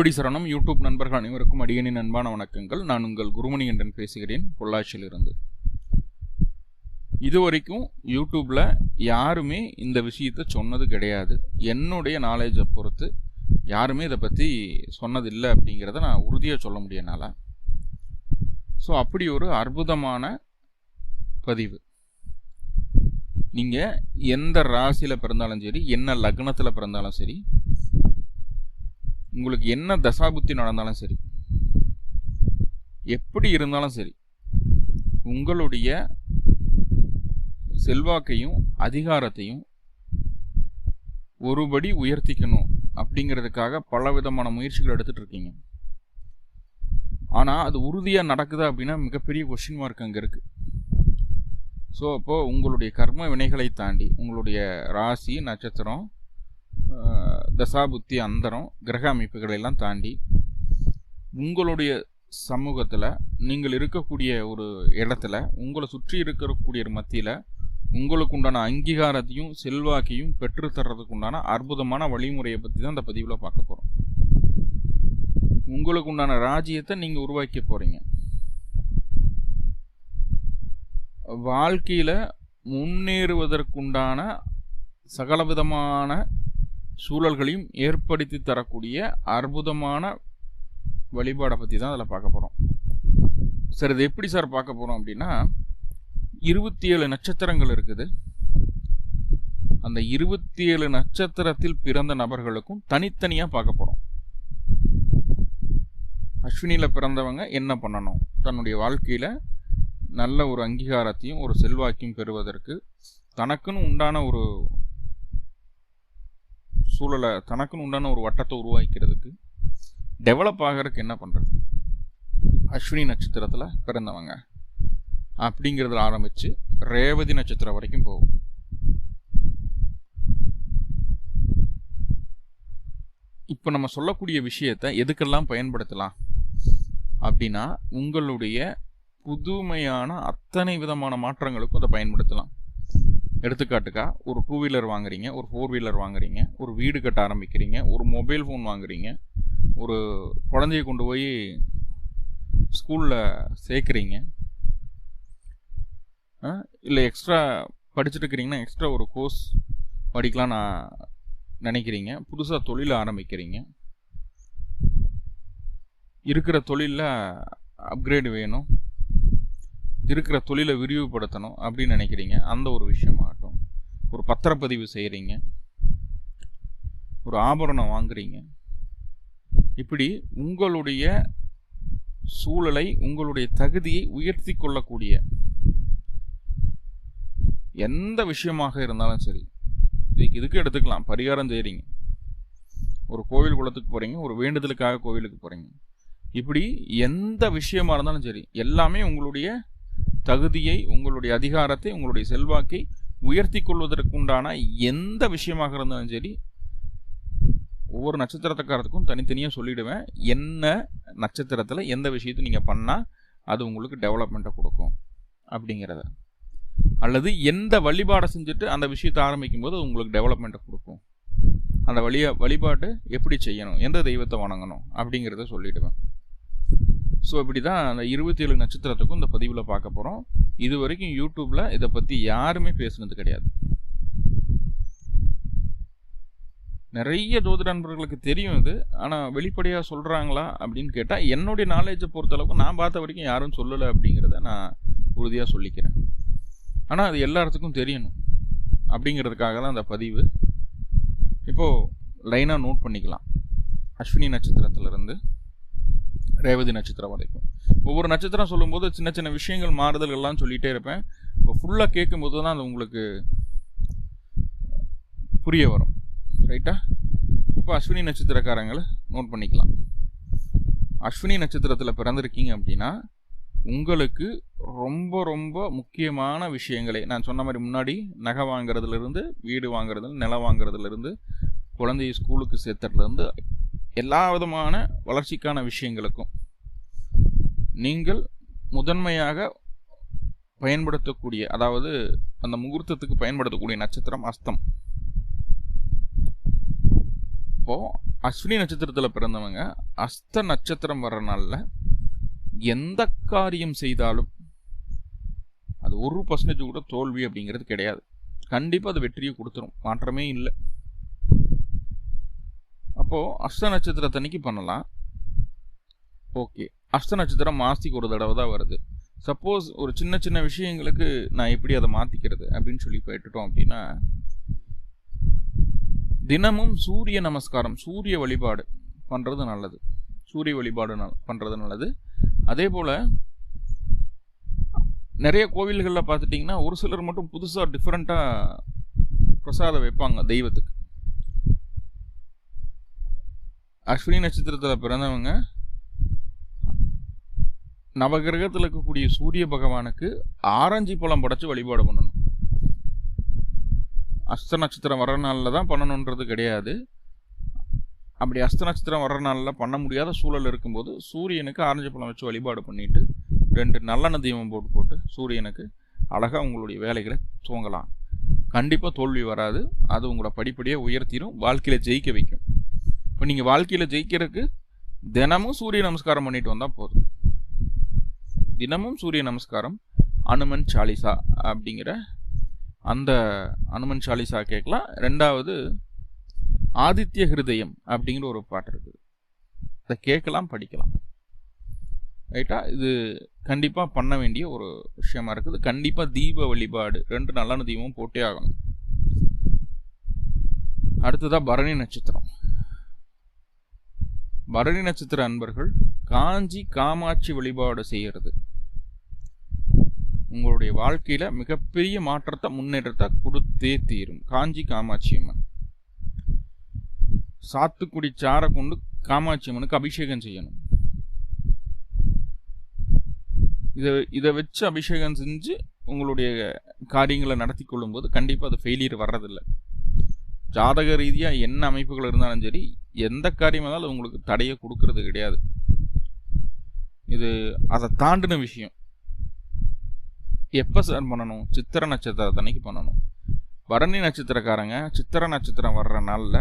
திருவடி சரணம் யூடியூப் நண்பர்கள் அனைவருக்கும் அடியனின் அன்பான வணக்கங்கள். நான் உங்கள் குருமணி என்றன் பேசுகிறேன். பொள்ளாச்சியிலிருந்து. இதுவரைக்கும் யூடியூப்பில் யாருமே இந்த விஷயத்தை சொன்னது கிடையாது. என்னுடைய நாலேஜை பொறுத்து யாருமே இதை பற்றி சொன்னதில்லை அப்படிங்கிறத நான் உறுதியாக சொல்ல முடியனால ஸோ அப்படி ஒரு அற்புதமான பதிவு. நீங்கள் எந்த ராசியில் பிறந்தாலும் சரி என்ன லக்னத்தில் பிறந்தாலும் சரி உங்களுக்கு என்ன தசாபுத்தி நடந்தாலும் சரி எப்படி இருந்தாலும் சரி உங்களுடைய செல்வாக்கையும் அதிகாரத்தையும் ஒருபடி உயர்த்திக்கணும் அப்படிங்கிறதுக்காக பல விதமான முயற்சிகள் எடுத்துகிட்டு இருக்கீங்க. ஆனால் அது உறுதியாக நடக்குதா அப்படின்னா மிகப்பெரிய கொஷின் மார்க் அங்கே இருக்குது ஸோ அப்போது உங்களுடைய கர்ம வினைகளை தாண்டி உங்களுடைய ராசி நட்சத்திரம் தசாபுத்தி அந்தரம் கிரக அமைப்புகளை எல்லாம் தாண்டி உங்களுடைய சமூகத்தில் நீங்கள் இருக்கக்கூடிய ஒரு இடத்துல உங்களை சுற்றி இருக்கக்கூடிய மத்தியில் உங்களுக்கு உண்டான அங்கீகாரத்தையும் செல்வாக்கையும் பெற்றுத்தர்றதுக்கு உண்டான அற்புதமான வழிமுறையை பற்றி தான் இந்த பதிவில் பார்க்க போகிறோம் உங்களுக்கு உண்டான ராஜ்யத்தை நீங்கள் உருவாக்க போகிறீங்க வாழ்க்கையில் முன்னேறுவதற்குண்டான சகலவிதமான சூழல்களையும் ஏற்படுத்தி தரக்கூடிய அற்புதமான வழிபாடை பற்றி தான் அதில் பார்க்க போகிறோம் சார் இது எப்படி சார் பார்க்க போகிறோம் அப்படின்னா இருபத்தி ஏழு நட்சத்திரங்கள் இருக்குது. அந்த இருபத்தி ஏழு நட்சத்திரத்தில் பிறந்த நபர்களுக்கும் தனித்தனியாக பார்க்க போகிறோம் அஸ்வினியில் பிறந்தவங்க என்ன பண்ணணும்? தன்னுடைய வாழ்க்கையில் நல்ல ஒரு அங்கீகாரத்தையும் ஒரு செல்வாக்கையும் பெறுவதற்கு தனக்குன்னு உண்டான ஒரு சூழலை தனக்குன்னு உண்டான ஒரு வட்டத்தை உருவாக்கிறதுக்கு டெவலப் ஆகிறதுக்கு என்ன பண்ணுறது அஸ்வினி நட்சத்திரத்தில் பிறந்தவங்க. அப்படிங்கிறதுல ஆரம்பித்து ரேவதி நட்சத்திரம் வரைக்கும் போகும். இப்போ நம்ம சொல்லக்கூடிய விஷயத்தை எதுக்கெல்லாம் பயன்படுத்தலாம்? அப்படின்னா உங்களுடைய புதுமையான அத்தனை விதமான மாற்றங்களுக்கும் அதை பயன்படுத்தலாம். எடுத்துக்காட்டுக்கா ஒரு டூ வீலர் வாங்குறீங்க ஒரு ஃபோர் வீலர் வாங்குறீங்க ஒரு வீடு கட்ட ஆரம்பிக்கிறீங்க ஒரு மொபைல் ஃபோன் வாங்குறீங்க ஒரு குழந்தைய கொண்டு போய் ஸ்கூலில் சேர்க்குறீங்க இல்லை எக்ஸ்ட்ரா படிச்சுட்டு இருக்கிறீங்கன்னா எக்ஸ்ட்ரா ஒரு கோர்ஸ் படிக்கலாம் நான் நினைக்கிறீங்க புதுசாக தொழில் ஆரம்பிக்கிறீங்க இருக்கிற தொழிலில் அப்கிரேடு வேணும் இருக்கிற தொழிலை விரிவுபடுத்தணும் அப்படின்னு நினைக்கிறீங்க? அந்த ஒரு விஷயமாகட்டும். ஒரு பத்திரப்பதிவு செய்கிறீங்க ஒரு ஆபரணம் வாங்குறீங்க. இப்படி உங்களுடைய சூழலை உங்களுடைய தகுதியை உயர்த்தி கொள்ளக்கூடிய எந்த விஷயமாக இருந்தாலும் சரி இதுக்கு இதுக்கு எடுத்துக்கலாம். பரிகாரம் செய்கிறீங்க ஒரு கோவில் குளத்துக்கு போகிறீங்க ஒரு வேண்டுதலுக்காக கோவிலுக்கு போகிறீங்க இப்படி எந்த விஷயமா இருந்தாலும் சரி எல்லாமே உங்களுடைய தகுதியை உங்களுடைய அதிகாரத்தை உங்களுடைய செல்வாக்கை உயர்த்தி கொள்வதற்குண்டான எந்த விஷயமாக இருந்தாலும் சரி ஒவ்வொரு நட்சத்திரத்துக்காரத்துக்கும் தனித்தனியாக சொல்லிவிடுவேன் என்ன நட்சத்திரத்தில் எந்த விஷயத்தை நீங்கள் பண்ணால் அது உங்களுக்கு டெவலப்மெண்ட்டை கொடுக்கும் அப்படிங்கிறத. அல்லது எந்த வழிபாடை செஞ்சுட்டு அந்த விஷயத்தை ஆரம்பிக்கும் போது உங்களுக்கு டெவலப்மெண்ட்டை கொடுக்கும். அந்த வழியை வழிபாட்டு எப்படி செய்யணும்? எந்த தெய்வத்தை வணங்கணும்? அப்படிங்கிறத சொல்லிவிடுவேன் ஸோ இப்படி தான் அந்த இருபத்தி ஏழு நட்சத்திரத்துக்கும் இந்த பதிவில் பார்க்க போகிறோம் இது வரைக்கும் யூடியூப்பில் இதை பற்றி யாருமே பேசுனது கிடையாது. நிறைய ஜோதிட நண்பர்களுக்கு தெரியும் இது. ஆனால் வெளிப்படையாக சொல்கிறாங்களா அப்படின்னு கேட்டால் என்னுடைய நாலேஜை பொறுத்தளவுக்கு நான் பார்த்த வரைக்கும் யாரும் சொல்லலை அப்படிங்கிறத நான் உறுதியாக சொல்லிக்கிறேன். ஆனால் அது எல்லாத்துக்கும் தெரியணும் அப்படிங்கிறதுக்காக தான் அந்த பதிவு இப்போது லைனாக நோட் பண்ணிக்கலாம். அஸ்வினி நட்சத்திரத்திலிருந்து ரேவதி நட்சத்திரம் வரைக்கும். ஒவ்வொரு நட்சத்திரம் சொல்லும்போது சின்ன சின்ன விஷயங்கள் மாறுதல்கள்லாம் சொல்லிகிட்டே இருப்பேன். இப்போ ஃபுல்லாக கேட்கும்போது தான் அது உங்களுக்கு புரிய வரும். ரைட்டா இப்போ அஸ்வினி நட்சத்திரக்காரங்களை நோட் பண்ணிக்கலாம். அஸ்வினி நட்சத்திரத்தில் பிறந்திருக்கீங்க அப்படின்னா உங்களுக்கு ரொம்ப ரொம்ப முக்கியமான விஷயங்களை நான் சொன்ன மாதிரி முன்னாடி நகை வாங்குறதுலேருந்து வீடு வாங்குறதுல நிலம் வாங்குறதுலேருந்து குழந்தைய ஸ்கூலுக்கு சேர்த்துறதுலேருந்து எல்லா விதமான வளர்ச்சிக்கான விஷயங்களுக்கும் நீங்கள் முதன்மையாக பயன்படுத்தக்கூடிய அதாவது அந்த முகூர்த்தத்துக்கு பயன்படுத்தக்கூடிய நட்சத்திரம் அஸ்தம். இப்போ அஸ்வினி நட்சத்திரத்தில் பிறந்தவங்க அஸ்த நட்சத்திரம் வர்ற நாளில் எந்த காரியம் செய்தாலும் அது ஒரு பர்சன்டேஜ் கூட தோல்வி அப்படிங்கிறது கிடையாது. கண்டிப்பாக அது வெற்றியை கொடுத்துரும். மாற்றமே இல்லை. அப்போது அஷ்ட நட்சத்திரத்தன்னைக்கு பண்ணலாம். ஓகே. அஷ்ட நட்சத்திரம் மாதத்துக்கு ஒரு தடவை தான் வருது. சப்போஸ் ஒரு சின்ன சின்ன விஷயங்களுக்கு நான் எப்படி அதை மாற்றிக்கிறது அப்படின்னு சொல்லி போயிட்டுட்டோம் அப்படின்னா தினமும் சூரிய நமஸ்காரம் சூரிய வழிபாடு பண்ணுறது நல்லது. சூரிய வழிபாடு பண்ணுறது நல்லது. அதே போல் நிறைய கோவில்களில் பார்த்துட்டிங்கன்னா ஒரு சிலர் மட்டும் புதுசாக டிஃப்ரெண்ட்டாக பிரசாதம் வைப்பாங்க தெய்வத்துக்கு. அஸ்வினி நட்சத்திரத்தில் பிறந்தவங்க. நவகிரகத்தில் இருக்கக்கூடிய சூரிய பகவானுக்கு ஆரஞ்சு பழம் படைச்சு வழிபாடு பண்ணணும். அஸ்த நட்சத்திரம் வர்ற நாளில் தான் பண்ணணுன்றது கிடையாது. அப்படி அஸ்த நட்சத்திரம் வர்ற நாளில் பண்ண முடியாத சூழல் இருக்கும்போது சூரியனுக்கு ஆரஞ்சு பழம் வச்சு வழிபாடு பண்ணிட்டு ரெண்டு நல்லெண்ண தீபம் போட்டு போட்டு சூரியனுக்கு அழகாக உங்களுடைய வேலைகளை துவங்கலாம். கண்டிப்பாக தோல்வி வராது. அது உங்களோட படிப்படியாக உயர்த்திடும் வாழ்க்கையில் ஜெயிக்க வைக்கும். இப்போ நீங்கள் வாழ்க்கையில் ஜெயிக்கிறதுக்கு தினமும் சூரிய நமஸ்காரம் பண்ணிட்டு வந்தால் போதும். தினமும் சூரிய நமஸ்காரம் அனுமன் சாலிசா அப்படிங்கிற அந்த அனுமன் சாலிசா கேட்கலாம். ரெண்டாவது ஆதித்ய ஹிருதயம் அப்படிங்கிற ஒரு பாட்டு இருக்குது. அதை கேட்கலாம் படிக்கலாம். ரைட்டா? இது கண்டிப்பாக பண்ண வேண்டிய ஒரு விஷயமா இருக்குது. கண்டிப்பாக தீப வழிபாடு ரெண்டு நல்ல தீபமும் போட்டே ஆகணும். அடுத்ததாக பரணி நட்சத்திரம். பரணி நட்சத்திர அன்பர்கள் காஞ்சி காமாட்சி வழிபாடு செய்கிறது. உங்களுடைய வாழ்க்கையில் மிகப்பெரிய மாற்றத்தை முன்னேற்றத்தை கொடுத்தே தீரும். காஞ்சி காமாட்சி அம்மன். சாத்துக்குடி சாரை கொண்டு காமாட்சி அம்மனுக்கு அபிஷேகம் செய்யணும். இதை இதை வச்சு அபிஷேகம் செஞ்சு உங்களுடைய காரியங்களை நடத்தி கொள்ளும்போது கண்டிப்பாக அது ஃபெயிலியர் வர்றதில்லை. ஜாதக ரீதியாக என்ன அமைப்புகள் இருந்தாலும் சரி எந்த காரியம் இருந்தாலும் உங்களுக்கு தடையை கொடுக்கறது கிடையாது. இது அதை தாண்டின விஷயம். எப்போ சார் பண்ணணும்? சித்திர நட்சத்திரத்தன்னைக்கு பண்ணணும். பரணி நட்சத்திரக்காரங்க சித்திர நட்சத்திரம் வர்ற நாளில்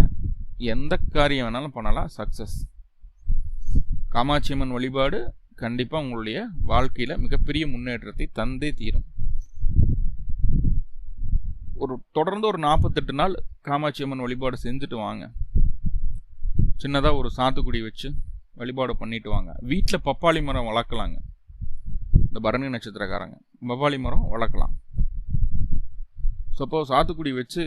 எந்த காரியம் வேணாலும் பண்ணலாம் சக்ஸஸ் காமாட்சி அம்மன் வழிபாடு கண்டிப்பாக உங்களுடைய வாழ்க்கையில் மிகப்பெரிய முன்னேற்றத்தை தந்தே தீரும். ஒரு தொடர்ந்து ஒரு நாற்பத்தெட்டு நாள் காமாட்சி அம்மன் வழிபாடு செஞ்சுட்டு வாங்க. சின்னதாக ஒரு சாத்துக்குடி வச்சு வழிபாடு பண்ணிட்டு வாங்க. வீட்டில் பப்பாளி மரம் வளர்க்கலாங்க. இந்த பரணி நட்சத்திரக்காரங்க. பப்பாளி மரம் வளர்க்கலாம். சப்போஸ் சாத்துக்குடி வச்சு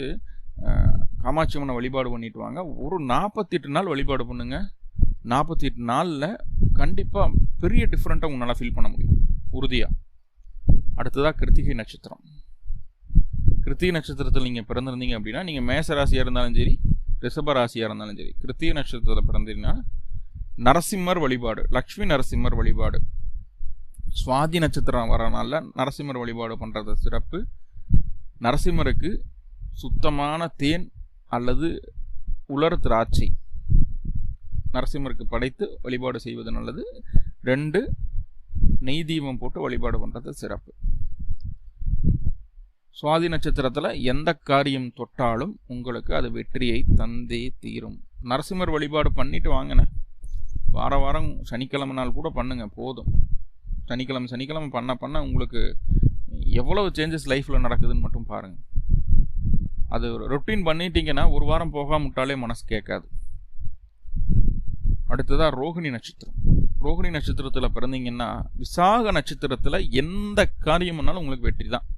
காமாட்சி அம்மனை வழிபாடு பண்ணிட்டு வாங்க. ஒரு நாற்பத்தி எட்டு நாள் வழிபாடு பண்ணுங்க. நாற்பத்தி எட்டு நாளில் கண்டிப்பாக பெரிய டிஃப்ரெண்ட்டாக உங்களால் ஃபீல் பண்ண முடியும். உறுதியாக அடுத்ததாக கிருத்திகை நட்சத்திரம். கிருத்திக நட்சத்திரத்தில் நீங்கள் பிறந்திருந்தீங்க அப்படின்னா நீங்கள் மேச ராசியாக இருந்தாலும் சரி ரிஷப ராசியாக இருந்தாலும் சரி கிருத்திக நட்சத்திரத்தில் பிறந்தீங்கன்னா நரசிம்மர் வழிபாடு லக்ஷ்மி நரசிம்மர் வழிபாடு. சுவாதி நட்சத்திரம் வரனால நரசிம்மர் வழிபாடு பண்ணுறது சிறப்பு. நரசிம்மருக்கு சுத்தமான தேன் அல்லது உலர் திராட்சை. நரசிம்மருக்கு படைத்து வழிபாடு செய்வது நல்லது. ரெண்டு நெய் தீபம் போட்டு வழிபாடு பண்ணுறது சிறப்பு. சுவாதி நட்சத்திரத்தில் எந்த காரியம் தொட்டாலும் உங்களுக்கு அது வெற்றியை தந்தே தீரும். நரசிம்மர் வழிபாடு பண்ணிட்டு வாங்கினேன் வார வாரம் சனிக்கிழமை நாள் கூட பண்ணுங்கள் போதும். சனிக்கிழமை சனிக்கிழமை பண்ண பண்ண உங்களுக்கு எவ்வளவு சேஞ்சஸ் லைஃப்பில் நடக்குதுன்னு மட்டும் பாருங்கள் அது ரொட்டீன் பண்ணிட்டீங்கன்னா ஒரு வாரம் போகாம விட்டாலே மனசு கேட்காது. அடுத்ததாக ரோகிணி நட்சத்திரம். ரோகிணி நட்சத்திரத்தில் பிறந்தீங்கன்னா விசாக நட்சத்திரத்தில் எந்த காரியம் பண்ணாலும் உங்களுக்கு வெற்றி தான்.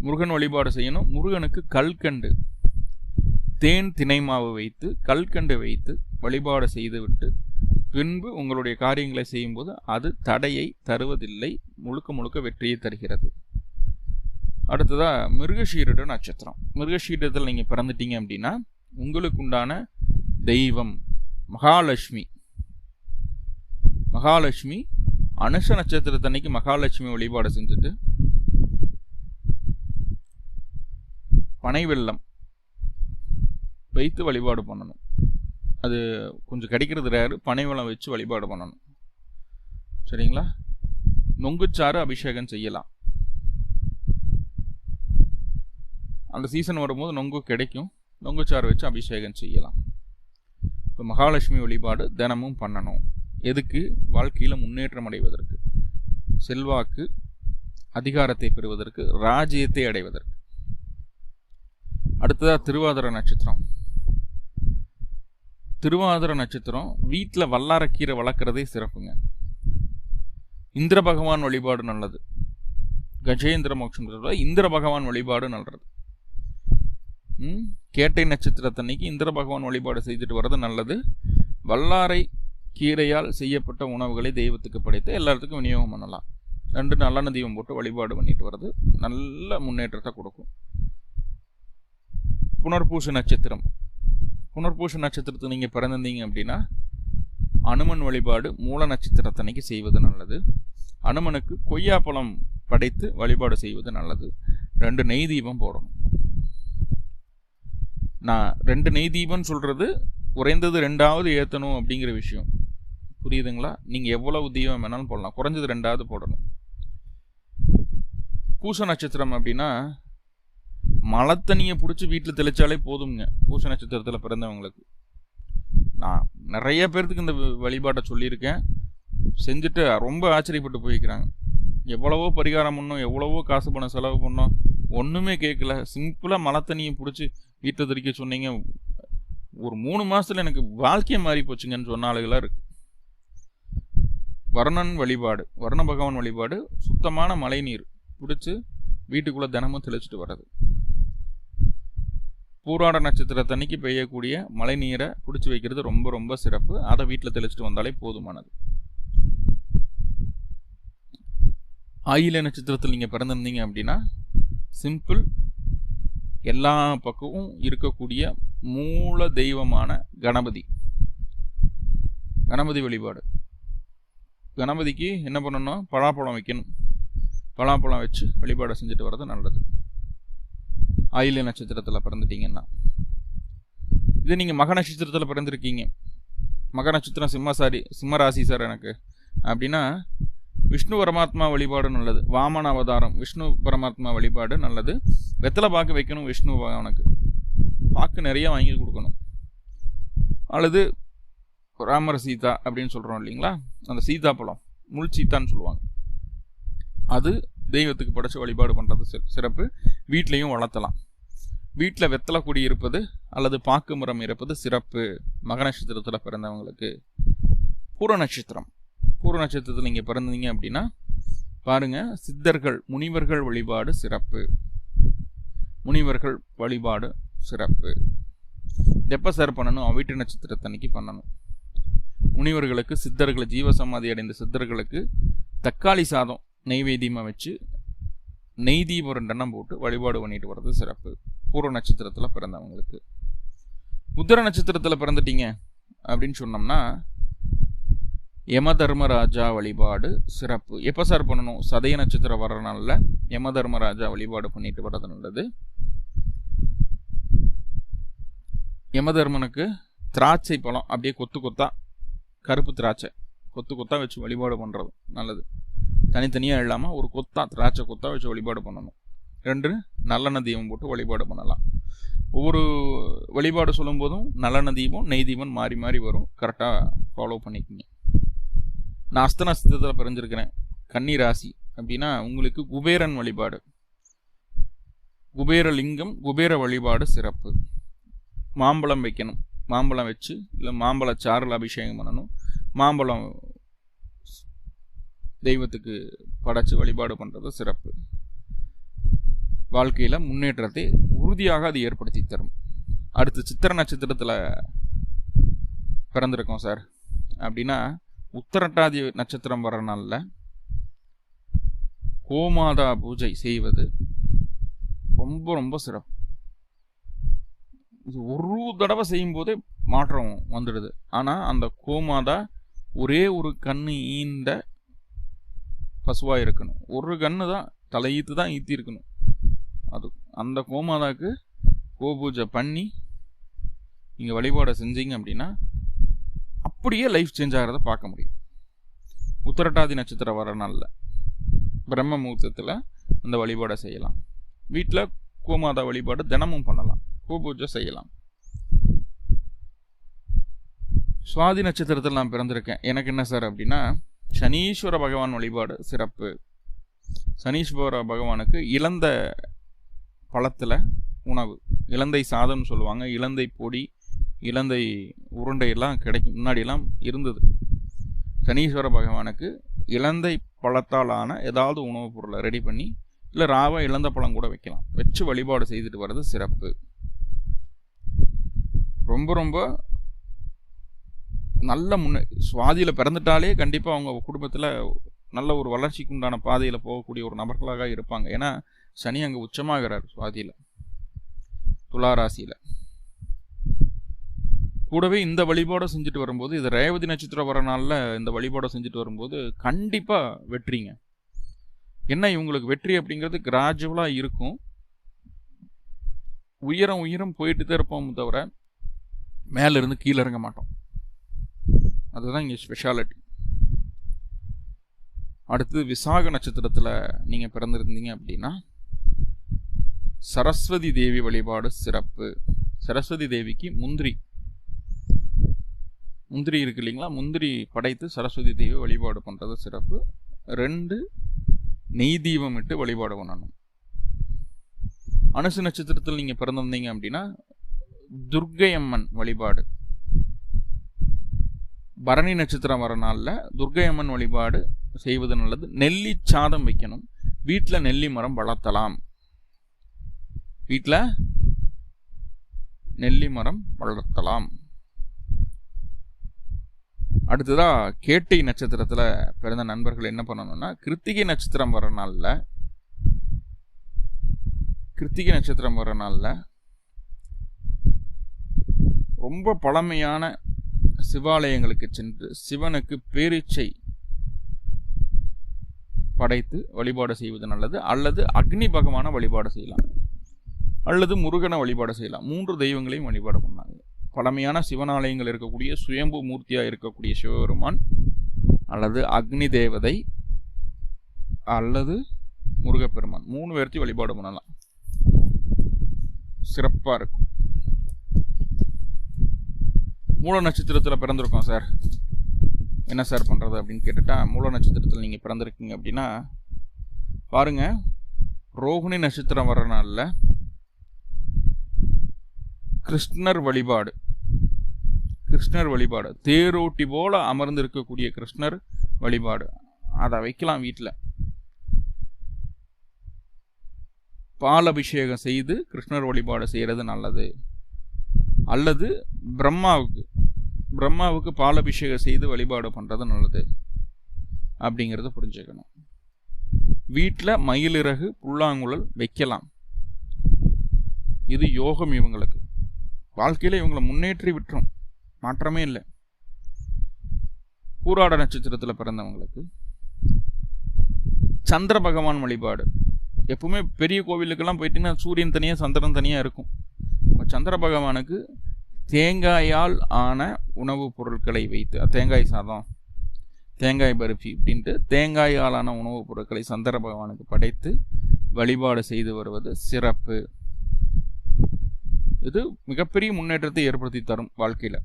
முருகன் வழிபாடு செய்யணும். முருகனுக்கு கல்கண்டு தேன் தினை மாவு வைத்து கல்கண்டு வைத்து வழிபாடு செய்துவிட்டு பின்பு உங்களுடைய காரியங்களை செய்யும்போது அது தடையை தருவதில்லை. முழுக்க முழுக்க வெற்றியை தருகிறது. அடுத்ததாக மிருகஷீரிட நட்சத்திரம். மிருகஷீரத்தில் நீங்கள் பிறந்துட்டீங்க அப்படின்னா உங்களுக்கு உண்டான தெய்வம் மகாலட்சுமி. மகாலட்சுமி அனுஷ நட்சத்திரத்தன்னைக்கு மகாலட்சுமி வழிபாடு செஞ்சுட்டு பனை வெள்ளம் வைத்து வழிபாடு பண்ணணும். அது கொஞ்சம் கிடைக்கிறது ரேரு பனை வெள்ளம் வச்சு வழிபாடு பண்ணணும். சரிங்களா? நொங்குச்சாறு அபிஷேகம் செய்யலாம். அந்த சீசன் வரும்போது நொங்கு கிடைக்கும். நொங்குச்சாறு வச்சு அபிஷேகம் செய்யலாம். இப்போ மகாலட்சுமி வழிபாடு தினமும் பண்ணணும். எதுக்கு? வாழ்க்கையில் முன்னேற்றம் அடைவதற்கு. செல்வாக்கு அதிகாரத்தை பெறுவதற்கு ராஜ்யத்தை அடைவதற்கு. அடுத்ததாக திருவாதிர நட்சத்திரம். திருவாதிர நட்சத்திரம் வீட்டில் வல்லாரக்கீரை வளர்க்குறதே சிறப்புங்க. இந்திர பகவான் வழிபாடு நல்லது. கஜேந்திர மோட்சம் இந்திர பகவான் வழிபாடு நல்லது. கேட்டை நட்சத்திரத்தன்னைக்கு இந்திர பகவான் வழிபாடு செய்துட்டு வர்றது நல்லது. வல்லாரை கீரையால் செய்யப்பட்ட உணவுகளை தெய்வத்துக்கு படைத்து எல்லாத்துக்கும் விநியோகம் பண்ணலாம். ரெண்டு நல்லெண்ணெய் தீபம் போட்டு வழிபாடு பண்ணிட்டு வர்றது நல்ல முன்னேற்றத்தை கொடுக்கும். புனர்பூச நட்சத்திரம். புனர்பூச நட்சத்திரத்தை நீங்கள் பிறந்திருந்தீங்க அப்படின்னா அனுமன் வழிபாடு மூல நட்சத்திரத்தன்னைக்கு செய்வது நல்லது. அனுமனுக்கு கொய்யாப்பழம் படைத்து வழிபாடு செய்வது நல்லது. ரெண்டு நெய் தீபம் போடணும். நான் ரெண்டு நெய் தீபம்னு சொல்கிறது குறைந்தது ரெண்டாவது ஏற்றணும் அப்படிங்கிற விஷயம். புரியுதுங்களா? நீங்கள் எவ்வளவு தீபம் வேணாலும் போடலாம். குறைஞ்சது ரெண்டாவது போடணும். பூச நட்சத்திரம் அப்படின்னா மழை தண்ணியை பிடிச்சி வீட்டில் தெளிச்சாலே போதுங்க பூச நட்சத்திரத்தில் பிறந்தவங்களுக்கு. நான் நிறைய பேர்த்துக்கு இந்த வ- வழிபாட்டை சொல்லியிருக்கேன். செஞ்சுட்டு ரொம்ப ஆச்சரியப்பட்டு போய்க்கிறாங்க எவ்வளவோ பரிகாரம் பண்ணோம் எவ்வளவோ காசு பணம் செலவு பண்ணோம். ஒன்றுமே கேட்கல. சிம்பிளாக மழை தண்ணியை பிடிச்சி வீட்டை தெளிக்க சொன்னீங்க. ஒரு மூணு மாதத்தில் எனக்கு வாழ்க்கையை மாறி போச்சுங்கன்னு சொன்ன ஆளுகளாக இருக்குது வர்ணன் வழிபாடு வர்ண பகவான் வழிபாடு சுத்தமான மழை நீர் பிடிச்சி வீட்டுக்குள்ளே தினமும் தெளிச்சிட்டு வர்றது. பூராட நட்சத்திரத்தன்னைக்கு பெய்யக்கூடிய மழை நீரை பிடிச்சி வைக்கிறது ரொம்ப ரொம்ப சிறப்பு. அதை வீட்டில் தெளிச்சிட்டு வந்தாலே போதுமானது. ஆயில நட்சத்திரத்தில் நீங்கள் பிறந்திருந்தீங்க அப்படின்னா சிம்பிள் எல்லா பக்கமும் இருக்கக்கூடிய மூல தெய்வமான கணபதி. கணபதி வழிபாடு. கணபதிக்கு என்ன பண்ணணும்? பலாப்பழம் வைக்கணும். பலாப்பழம் வச்சு வழிபாடு செஞ்சுட்டு வர்றது நல்லது. ஆயில்ய நட்சத்திரத்தில் பிறந்துட்டீங்கன்னா இது நீங்கள் மக நட்சத்திரத்தில் பிறந்திருக்கீங்க. மக நட்சத்திரம் சிம்மசாரி சிம்ம ராசி சார் எனக்கு. அப்படின்னா விஷ்ணு பரமாத்மா வழிபாடு நல்லது. வாமன அவதாரம் விஷ்ணு பரமாத்மா வழிபாடு நல்லது. வெத்தலை பாக்கு வைக்கணும் விஷ்ணு பகவானுக்கு. பாக்கு நிறைய வாங்கி கொடுக்கணும். அல்லது ராமர் சீதா அப்படின்னு சொல்கிறோம் இல்லைங்களா? அந்த சீதா பழம் முள் சீத்தான்னு சொல்லுவாங்க. அது தெய்வத்துக்கு படைச்சி வழிபாடு பண்ணுறது சிறப்பு. வீட்லேயும் வளர்த்தலாம். வீட்டில் வெத்தலை கொடி இருப்பது அல்லது பாக்கு மரம் இருப்பது சிறப்பு. மக நட்சத்திரத்தில் பிறந்தவங்களுக்கு பூர நட்சத்திரம். பூர நட்சத்திரத்தில் நீங்கள் பிறந்தீங்க அப்படின்னா பாருங்கள் சித்தர்கள் முனிவர்கள் வழிபாடு சிறப்பு. முனிவர்கள் வழிபாடு சிறப்பு. எப்போ சார் பண்ணணும்? அவிட்டு நட்சத்திரத்தன்னைக்கு பண்ணணும். முனிவர்களுக்கு சித்தர்கள் ஜீவசமாதி அடைந்த சித்தர்களுக்கு தக்காளி சாதம் நெய்வேத்தியமாக வச்சு நெய் தீபம் ரெண்டெண்ணம் போட்டு வழிபாடு பண்ணிட்டு வர்றது சிறப்பு. பூர்வ நட்சத்திரத்தில் பிறந்தவங்களுக்கு. உத்தர நட்சத்திரத்தில் பிறந்துட்டீங்க அப்படின்னு சொன்னோம்னா யம தர்மராஜா வழிபாடு சிறப்பு. எப்போ சார் பண்ணணும்? சதய நட்சத்திரம் வர்ற நாளில் யம தர்மராஜா வழிபாடு பண்ணிட்டு வர்றது நல்லது. யமதர்மனுக்கு திராட்சை பழம் அப்படியே கொத்து கொத்தா கருப்பு திராட்சை கொத்து கொத்தா வச்சு வழிபாடு பண்ணுறது நல்லது. தனித்தனியாக இல்லாமல் ஒரு கொத்தா திராட்சை கொத்தா வச்சு வழிபாடு பண்ணணும். ரெண்டு நல்லெண்ணெய் தீபம் போட்டு வழிபாடு பண்ணலாம். ஒவ்வொரு வழிபாடு சொல்லும்போதும் நல்லெண்ணெய் தீபம் நெய் தீபம் மாறி மாறி வரும். கரெக்டாக ஃபாலோ பண்ணிக்கோங்க. நான் அஸ்தனஸ்தத்தில் நட்சத்திரத்தில் பிறந்திருக்கிறேன் கன்னி ராசி அப்படின்னா உங்களுக்கு குபேரன் வழிபாடு. குபேர லிங்கம் குபேர வழிபாடு சிறப்பு. மாம்பழம் வைக்கணும். மாம்பழம் வச்சு இல்லை மாம்பழ சாறில் அபிஷேகம் பண்ணணும். மாம்பழம் தெய்வத்துக்கு படைச்சு வழிபாடு பண்ணுறது சிறப்பு. வாழ்க்கையில் முன்னேற்றத்தை உறுதியாக அது ஏற்படுத்தி தரும். அடுத்து சித்திர நட்சத்திரத்தில் பிறந்திருக்கோம் சார். அப்படின்னா உத்தரட்டாதி நட்சத்திரம் வர நாளில் கோமாதா பூஜை செய்வது ரொம்ப ரொம்ப சிறப்பு. இது ஒரு தடவை செய்யும்போதே மாற்றம் வந்துடுது. ஆனால் அந்த கோமாதா ஒரே ஒரு கண்ணு ஈந்த பசுவாக இருக்கணும். ஒரு கன்று தான் தலையீத்து தான் ஈத்தி இருக்கணும். அது அந்த கோமாதாக்கு கோபூஜை பண்ணி நீங்கள் வழிபாடை செஞ்சீங்க அப்படின்னா அப்படியே லைஃப் சேஞ்ச் ஆகிறத பார்க்க முடியும். உத்தரட்டாதி நட்சத்திரம் வர நாளில் பிரம்ம முகூர்த்தத்தில் அந்த வழிபாடை செய்யலாம். வீட்டில் கோமாதா வழிபாடு தினமும் பண்ணலாம். கோபூஜை செய்யலாம். சுவாதி நட்சத்திரத்தில் நான் பிறந்திருக்கேன். எனக்கு என்ன சார் அப்படின்னா சனீஸ்வர பகவான் வழிபாடு சிறப்பு. சனீஸ்வர பகவானுக்கு இழந்த பழத்தில் உணவு இலந்தை சாதம்னு சொல்லுவாங்க இலந்தை பொடி இலந்தை உருண்டையெல்லாம் கிடைக்கும் முன்னாடியெல்லாம் இருந்தது. சனீஸ்வர பகவானுக்கு இலந்தை பழத்தால் ஆன ஏதாவது உணவுப் பொருளை ரெடி பண்ணி இல்லை ராவா இழந்த பழம் கூட வைக்கலாம். வச்சு வழிபாடு செய்துட்டு வர்றது சிறப்பு. ரொம்ப ரொம்ப நல்ல முன்னே சுவாதியில் பிறந்துட்டாலே கண்டிப்பாக அவங்க குடும்பத்தில் நல்ல ஒரு வளர்ச்சிக்கு உண்டான பாதையில் போகக்கூடிய ஒரு நபர்களாக இருப்பாங்க. ஏன்னா சனி அங்கே உச்சமாகிறார் சுவாதியில் துளாராசியில் கூடவே இந்த வழிபாடை செஞ்சுட்டு வரும்போது இது ரேவதி நட்சத்திரம் வர நாளில் இந்த வழிபாடை செஞ்சுட்டு வரும்போது கண்டிப்பாக வெற்றிங்க. என்ன இவங்களுக்கு வெற்றி அப்படிங்கிறது கிராஜுவலாக இருக்கும். உயரம் உயரம் போயிட்டு தான் இருப்போம் தவிர மேலேருந்து கீழே இறங்க மாட்டோம். அதுதான் இங்கே ஸ்பெஷாலிட்டி அடுத்து விசாக நட்சத்திரத்தில் நீங்கள் பிறந்திருந்தீங்க அப்படின்னா சரஸ்வதி தேவி வழிபாடு சிறப்பு. சரஸ்வதி தேவிக்கு முந்திரி. முந்திரி இருக்கு இல்லைங்களா? முந்திரி படைத்து சரஸ்வதி தேவி வழிபாடு பண்ணுறது சிறப்பு. ரெண்டு நெய் தீபம் இட்டு வழிபாடு பண்ணணும். அனுசு நட்சத்திரத்தில் நீங்கள் பிறந்திருந்தீங்க அப்படின்னா துர்க்கை அம்மன் வழிபாடு. பரணி நட்சத்திரம் வர நாளில் துர்க்கை அம்மன் வழிபாடு செய்வது நல்லது. நெல்லி சாதம் வைக்கணும். வீட்டில் நெல்லி மரம் வளர்த்தலாம். வீட்டில் நெல்லி மரம் வளர்த்தலாம். அடுத்ததாக கேட்டை நட்சத்திரத்தில் பிறந்த நண்பர்கள் என்ன பண்ணணும்னா கிருத்திகை நட்சத்திரம் வர நாளில் கிருத்திகை நட்சத்திரம் வர நாளில் ரொம்ப பழமையான சிவாலயங்களுக்கு சென்று சிவனுக்கு பேரீச்சை படைத்து வழிபாடு செய்வது நல்லது. அல்லது அக்னி பகவான வழிபாடு செய்யலாம். அல்லது முருகனை வழிபாடு செய்யலாம். மூன்று தெய்வங்களையும் வழிபாடு பண்ணாங்க. பழமையான சிவனாலயங்கள் இருக்கக்கூடிய சுயம்பு மூர்த்தியாக இருக்கக்கூடிய சிவபெருமான் அல்லது அக்னி தேவதை அல்லது முருகப்பெருமான். மூணு பேர்த்தையும் வழிபாடு பண்ணலாம். சிறப்பாக இருக்கும். மூல நட்சத்திரத்தில் பிறந்திருக்கோம் சார். என்ன சார் பண்ணுறது அப்படின்னு கேட்டுட்டா மூல நட்சத்திரத்தில் நீங்கள் பிறந்திருக்கீங்க அப்படின்னா பாருங்கள் ரோகிணி நட்சத்திரம் வர நாளில் கிருஷ்ணர் வழிபாடு. கிருஷ்ணர் வழிபாடு. தேரோட்டி போல் அமர்ந்து இருக்கக்கூடிய கிருஷ்ணர் வழிபாடு. அதை வைக்கலாம் வீட்டில் பால் அபிஷேகம் செய்து கிருஷ்ணர் வழிபாடு செய்கிறது நல்லது. அல்லது பிரம்மாவுக்கு. பிரம்மாவுக்கு பால் அபிஷேகம் செய்து வழிபாடு பண்ணுறது நல்லது. அப்படிங்கிறத புரிஞ்சுக்கணும். வீட்டில் மயிலிறகு புல்லாங்குழல் வைக்கலாம். இது யோகம் இவங்களுக்கு. வாழ்க்கையில் இவங்களை முன்னேற்றி விட்டுரும். மாற்றமே இல்லை. பூராட நட்சத்திரத்தில் பிறந்தவங்களுக்கு. சந்திர பகவான் வழிபாடு. எப்பவுமே பெரிய கோவிலுக்கெல்லாம் போயிட்டீங்கன்னா சூரியன் தனியாக சந்திரன் தனியாக இருக்கும். சந்திர பகவானுக்கு தேங்காயால் ஆன உணவுப் பொருட்களை வைத்து தேங்காய் சாதம் தேங்காய் பருப்பி அப்படின்ட்டு தேங்காயாலான உணவுப் பொருட்களை சந்திர பகவானுக்கு படைத்து வழிபாடு செய்து வருவது சிறப்பு. இது மிகப்பெரிய முன்னேற்றத்தை ஏற்படுத்தி தரும் வாழ்க்கையில்.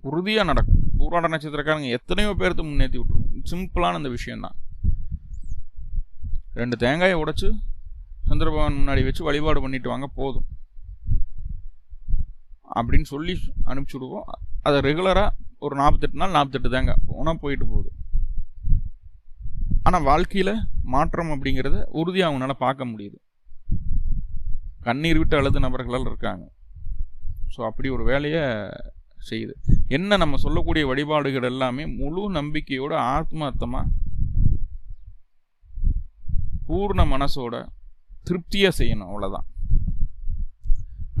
உறுதியாக நடக்கும். பூராட நட்சத்திரக்காரங்க எத்தனையோ பேர்த்து முன்னேற்றி விட்டுருக்கும். சிம்பிளான இந்த விஷயந்தான் ரெண்டு தேங்காயை உடைச்சு சந்திர பகவான் முன்னாடி வச்சு வழிபாடு பண்ணிட்டு வாங்க போதும். அப்படின்னு சொல்லி அனுப்பிச்சி விடுவோம். அதை ரெகுலராக ஒரு நாற்பத்தெட்டு நாள் நாற்பத்தெட்டு தாங்க. போனால் போயிட்டு போகுது. ஆனால் வாழ்க்கையில் மாற்றம் அப்படிங்கிறத உறுதியாக அவங்களால பார்க்க முடியுது. கண்ணீர் விட்டு அழுது நபர்களால் இருக்காங்க. ஸோ அப்படி ஒரு வேலையை செய்யுது. என்ன நம்ம சொல்லக்கூடிய வழிபாடுகள் எல்லாமே முழு நம்பிக்கையோட ஆத்மார்த்தமாக பூர்ண மனசோட திருப்தியாக செய்யணும். அவ்வளோதான்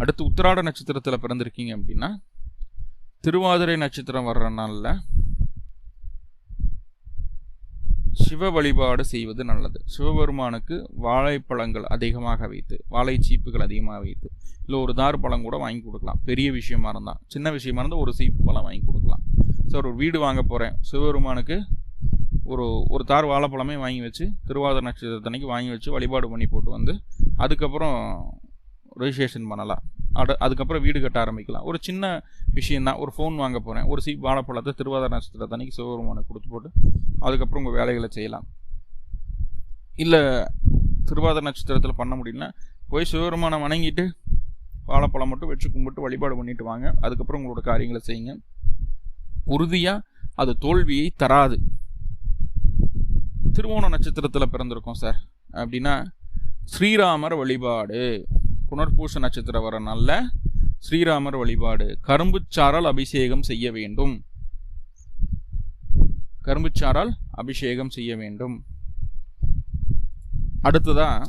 அடுத்து உத்திராட நட்சத்திரத்தில் பிறந்திருக்கீங்க அப்படின்னா திருவாதிரை நட்சத்திரம் வர்ற நாளில் சிவ வழிபாடு செய்வது நல்லது. சிவபெருமானுக்கு வாழைப்பழங்கள் அதிகமாக வைத்து வாழை சீப்புகள் அதிகமாக வைத்து இல்லை ஒரு தார் பழம் கூட வாங்கி கொடுக்கலாம். பெரிய விஷயமா இருந்தால் சின்ன விஷயமா இருந்தால் ஒரு சீப்பு பழம் வாங்கி கொடுக்கலாம். சார் ஒரு வீடு வாங்க போகிறேன் சிவபெருமானுக்கு ஒரு ஒரு தார் வாழைப்பழமே வாங்கி வச்சு திருவாதிரை நட்சத்திரத்தன்னைக்கு வாங்கி வச்சு வழிபாடு பண்ணி போட்டு வந்து அதுக்கப்புறம் ரெஜிஸ்ட்ரேஷன் பண்ணலாம். அட அதுக்கப்புறம் வீடு கட்ட ஆரம்பிக்கலாம். ஒரு சின்ன விஷயந்தான் ஒரு ஃபோன் வாங்க போகிறேன் ஒரு சி வாழைப்பழத்தை திருவாதிரை நட்சத்திரத்தன்னைக்கு சிவபெருமானுக்கு கொடுத்து போட்டு அதுக்கப்புறம் உங்கள் வேலைகளை செய்யலாம். இல்லை திருவாதிரை நட்சத்திரத்தில் பண்ண முடியலன்னா போய் சிவபெருமானை வணங்கிட்டு வாழைப்பழம் மட்டும் வச்சு கும்பிட்டு வழிபாடு பண்ணிட்டு வாங்க. அதுக்கப்புறம் உங்களோட காரியங்களை செய்யுங்க. உறுதியாக அது தோல்வியை தராது. திருவோண நட்சத்திரத்தில் பிறந்திருக்கோம் சார் அப்படின்னா ஸ்ரீராமர் வழிபாடு. புனர்பூச நட்சத்திரம் வர நல்ல ஸ்ரீராமர் வழிபாடு. கரும்புச்சாரால் அபிஷேகம் செய்ய வேண்டும். கரும்புச்சாரால் அபிஷேகம் செய்ய வேண்டும். அடுத்ததா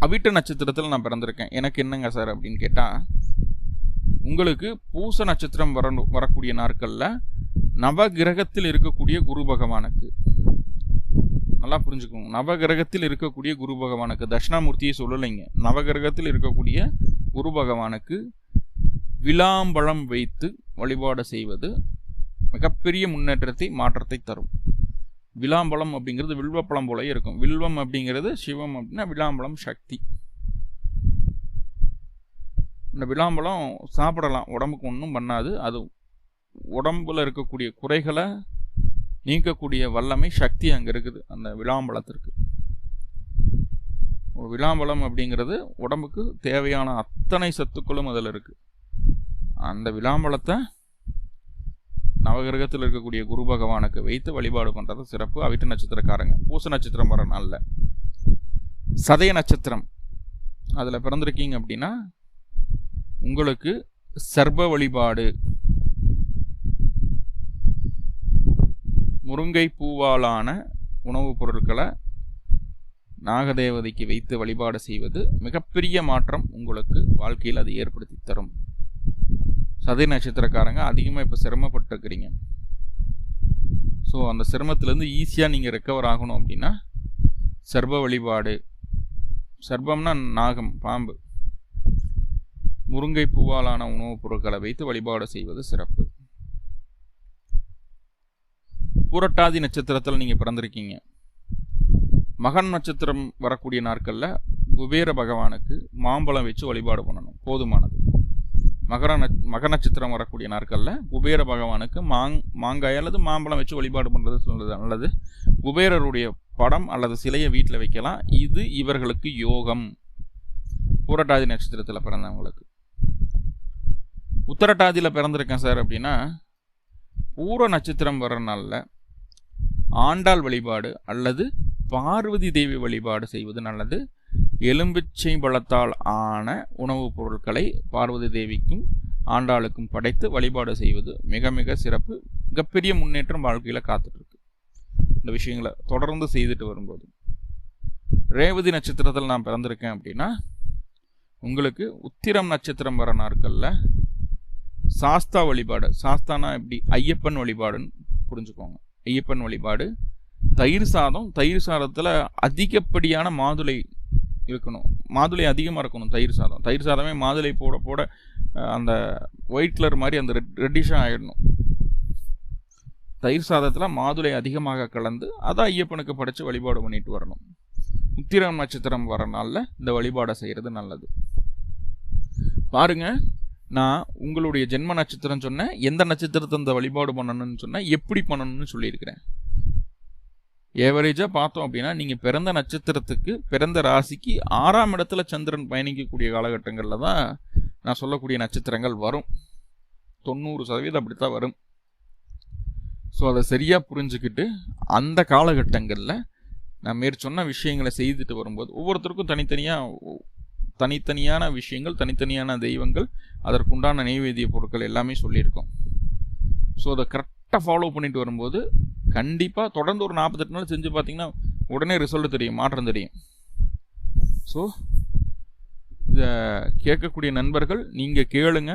அவிட்ட நட்சத்திரத்தில் நான் பிறந்திருக்கேன். எனக்கு என்னங்க சார் அப்படின்னு கேட்டால் உங்களுக்கு பூச நட்சத்திரம் வர வரக்கூடிய நாட்களில் நவகிரகத்தில் இருக்கக்கூடிய குரு பகவானுக்கு. நல்லா புரிஞ்சுக்கோங்க நவகிரகத்தில் இருக்கக்கூடிய குரு பகவானுக்கு தட்சிணாமூர்த்தியை சொல்லலைங்க. நவகிரகத்தில் இருக்கக்கூடிய குரு பகவானுக்கு விளாம்பழம் வைத்து வழிபாடு செய்வது மிகப்பெரிய முன்னேற்றத்தை மாற்றத்தை தரும். விளாம்பழம் அப்படிங்கிறது வில்வப்பழம் போல இருக்கும். வில்வம் அப்படிங்கிறது சிவம் அப்படின்னா விளாம்பழம் சக்தி. இந்த விளாம்பழம் சாப்பிடலாம். உடம்புக்கு ஒன்றும் பண்ணாது. அது உடம்பில் இருக்கக்கூடிய குறைகளை நீக்கக்கூடிய வல்லமை சக்தி அங்கே இருக்குது அந்த விளாம்பழத்திற்கு விளாம்பலம் அப்படிங்கிறது உடம்புக்கு தேவையான அத்தனை சத்துக்களும் அதில் இருக்குது அந்த விளாம்பழத்தை நவகிரகத்தில் இருக்கக்கூடிய குரு பகவானுக்கு வைத்து வழிபாடு பண்ணுறது சிறப்பு. அவிட்ட நட்சத்திரக்காரங்க பூச நட்சத்திரம் வர நாளில். சதய நட்சத்திரம் அதில் பிறந்திருக்கீங்க அப்படின்னா உங்களுக்கு சர்ப வழிபாடு முருங்கை பூவாலான உணவுப் பொருட்களை நாகதேவதைக்கு வைத்து வழிபாடு செய்வது மிகப்பெரிய மாற்றம் உங்களுக்கு வாழ்க்கையில் அது ஏற்படுத்தி தரும். சதி நட்சத்திரக்காரங்க அதிகமாக இப்போ சிரமப்பட்டுருக்கிறீங்க. ஸோ அந்த சிரமத்திலேருந்து ஈஸியாக நீங்கள் ரெக்கவர் ஆகணும் அப்படின்னா சர்ப வழிபாடு. சர்பம்னா நாகம் பாம்பு. முருங்கை பூவாலான உணவுப் பொருட்களை வைத்து வழிபாடு செய்வது சிறப்பு. பூரட்டாதி நட்சத்திரத்தில் நீங்கள் பிறந்திருக்கீங்க. மகன் நட்சத்திரம் வரக்கூடிய நாட்களில் குபேர பகவானுக்கு மாம்பழம் வச்சு வழிபாடு பண்ணணும். போதுமானது. மகர நட்ச மக நட்சத்திரம் வரக்கூடிய நாட்களில் குபேர பகவானுக்கு மாங் மாங்காய் அல்லது மாம்பழம் வச்சு வழிபாடு பண்ணுறது சொல்கிறது நல்லது. குபேரருடைய படம் அல்லது சிலையை வீட்டில் வைக்கலாம். இது இவர்களுக்கு யோகம். பூரட்டாதி நட்சத்திரத்தில் பிறந்தவங்களுக்கு. உத்தரட்டாதியில் பிறந்திருக்கேன் சார் அப்படின்னா பூர நட்சத்திரம் வர்றனால நாளில் ஆண்டாள் வழிபாடு அல்லது பார்வதி தேவி வழிபாடு செய்வது நல்லது. எலும்பிச்சை பழத்தால் ஆன உணவுப் பொருட்களை பார்வதி தேவிக்கும் ஆண்டாளுக்கும் படைத்து வழிபாடு செய்வது மிக மிக சிறப்பு மிகப்பெரிய முன்னேற்றம் வாழ்க்கையில் காத்துட்ருக்கு. இந்த விஷயங்களை தொடர்ந்து செய்துட்டு வரும்போது ரேவதி நட்சத்திரத்தில் நான் பிறந்திருக்கேன் அப்படின்னா உங்களுக்கு உத்திரம் நட்சத்திரம் வர நாட்களில் சாஸ்தா வழிபாடு சாஸ்தானா எப்படி ஐயப்பன் வழிபாடுன்னு புரிஞ்சுக்கோங்க. ஐயப்பன் வழிபாடு. தயிர் சாதம் தயிர் சாதத்தில் அதிகப்படியான மாதுளை இருக்கணும். மாதுளை அதிகமாக இருக்கணும் தயிர் சாதம். தயிர் சாதமே மாதுளை போட போட அந்த ஒயிட் கலர் மாதிரி அந்த ரெட் ரெட்டிஷாக ஆகிடணும் தயிர் சாதத்தில் மாதுளை அதிகமாக கலந்து அதை ஐயப்பனுக்கு படைத்து வழிபாடு பண்ணிட்டு வரணும். உத்திர நட்சத்திரம் வர நாளில் இந்த வழிபாடை செய்கிறது நல்லது. பாருங்க நான் உங்களுடைய ஜென்ம நட்சத்திரம் சொன்னேன் எந்த நட்சத்திரத்தை இந்த வழிபாடு பண்ணணும்னு சொன்னேன் எப்படி பண்ணணும்னு சொல்லியிருக்கிறேன். ஏவரேஜாக பார்த்தோம் அப்படின்னா நீங்கள் பிறந்த நட்சத்திரத்துக்கு பிறந்த ராசிக்கு ஆறாம் இடத்துல சந்திரன் பயணிக்கக்கூடிய காலகட்டங்களில் தான் நான் சொல்லக்கூடிய நட்சத்திரங்கள் வரும். தொண்ணூறு சதவீதம் அப்படித்தான் வரும். ஸோ அதை சரியாக புரிஞ்சுக்கிட்டு அந்த காலகட்டங்களில் நான் மேற்சொன்ன விஷயங்களை செய்துட்டு வரும்போது ஒவ்வொருத்தருக்கும் தனித்தனியாக தனித்தனியான விஷயங்கள் தனித்தனியான தெய்வங்கள் அதற்குண்டான நெய்வேதிய பொருட்கள் எல்லாமே சொல்லியிருக்கோம். ஸோ அதை கரெக்டாக ஃபாலோ பண்ணிட்டு வரும்போது கண்டிப்பாக தொடர்ந்து ஒரு நாற்பத்தெட்டு நாள் செஞ்சு பார்த்தீங்கன்னா உடனே ரிசல்ட் தெரியும் மாற்றம் தெரியும். ஸோ இதை கேட்கக்கூடிய நண்பர்கள் நீங்கள் கேளுங்க.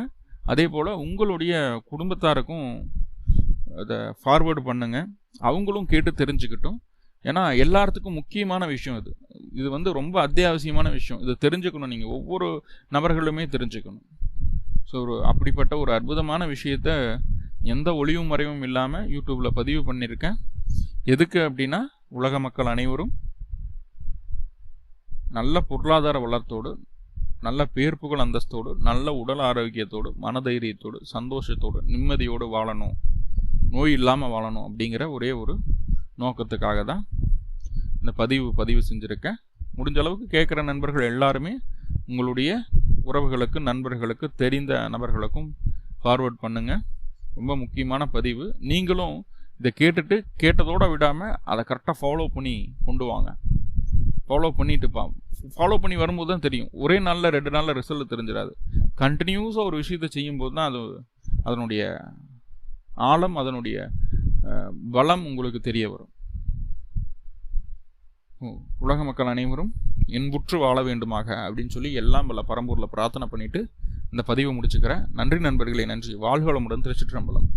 அதே போல் உங்களுடைய குடும்பத்தாருக்கும் அதை ஃபார்வேர்டு பண்ணுங்கள் அவங்களும் கேட்டு தெரிஞ்சுக்கிட்டும். ஏன்னா எல்லாத்துக்கும் முக்கியமான விஷயம் இது. இது வந்து ரொம்ப அத்தியாவசியமான விஷயம். இதை தெரிஞ்சுக்கணும் நீங்கள் ஒவ்வொரு நபர்களுமே தெரிஞ்சுக்கணும். ஸோ ஒரு அப்படிப்பட்ட ஒரு அற்புதமான விஷயத்த எந்த ஒளிவும் மறைவும் இல்லாமல் யூடியூப்பில் பதிவு பண்ணியிருக்கேன். எதுக்கு அப்படின்னா உலக மக்கள் அனைவரும் நல்ல பொருளாதார வளர்த்தோடு நல்ல பேர்ப்புகள் அந்தஸ்தோடு நல்ல உடல் ஆரோக்கியத்தோடு மனதைரியத்தோடு சந்தோஷத்தோடு நிம்மதியோடு வாழணும். நோய் இல்லாமல் வாழணும் அப்படிங்கிற ஒரே ஒரு நோக்கத்துக்காக தான் இந்த பதிவு பதிவு செஞ்சுருக்கேன் முடிஞ்ச அளவுக்கு கேட்குற நண்பர்கள் எல்லாருமே உங்களுடைய உறவுகளுக்கு நண்பர்களுக்கு தெரிந்த நபர்களுக்கும் ஃபார்வர்ட் பண்ணுங்கள் ரொம்ப முக்கியமான பதிவு. நீங்களும் இதை கேட்டுட்டு கேட்டதோடு விடாமல் அதை கரெக்டாக ஃபாலோ பண்ணி கொண்டு வாங்க. ஃபாலோ பண்ணிட்டு பா ஃபாலோ பண்ணி வரும்போது தான் தெரியும். ஒரே நாளில் ரெண்டு நாளில் ரிசல்ட் தெரிஞ்சிடாது கண்டினியூஸாக ஒரு விஷயத்தை செய்யும்போது தான் அது அதனுடைய ஆழம் அதனுடைய பலம் உங்களுக்கு தெரிய வரும். உலக மக்கள் அனைவரும் என்புற்று வாழ வேண்டுமாக அப்படின்னு சொல்லி எல்லாம் வல்ல பரம்பூரில் பிரார்த்தனை பண்ணிவிட்டு இந்த பதிவை முடிச்சுக்கிறேன். நன்றி நண்பர்களே நன்றி. வாழ்வளமுடன் திருச்சிற்றம்பலம்.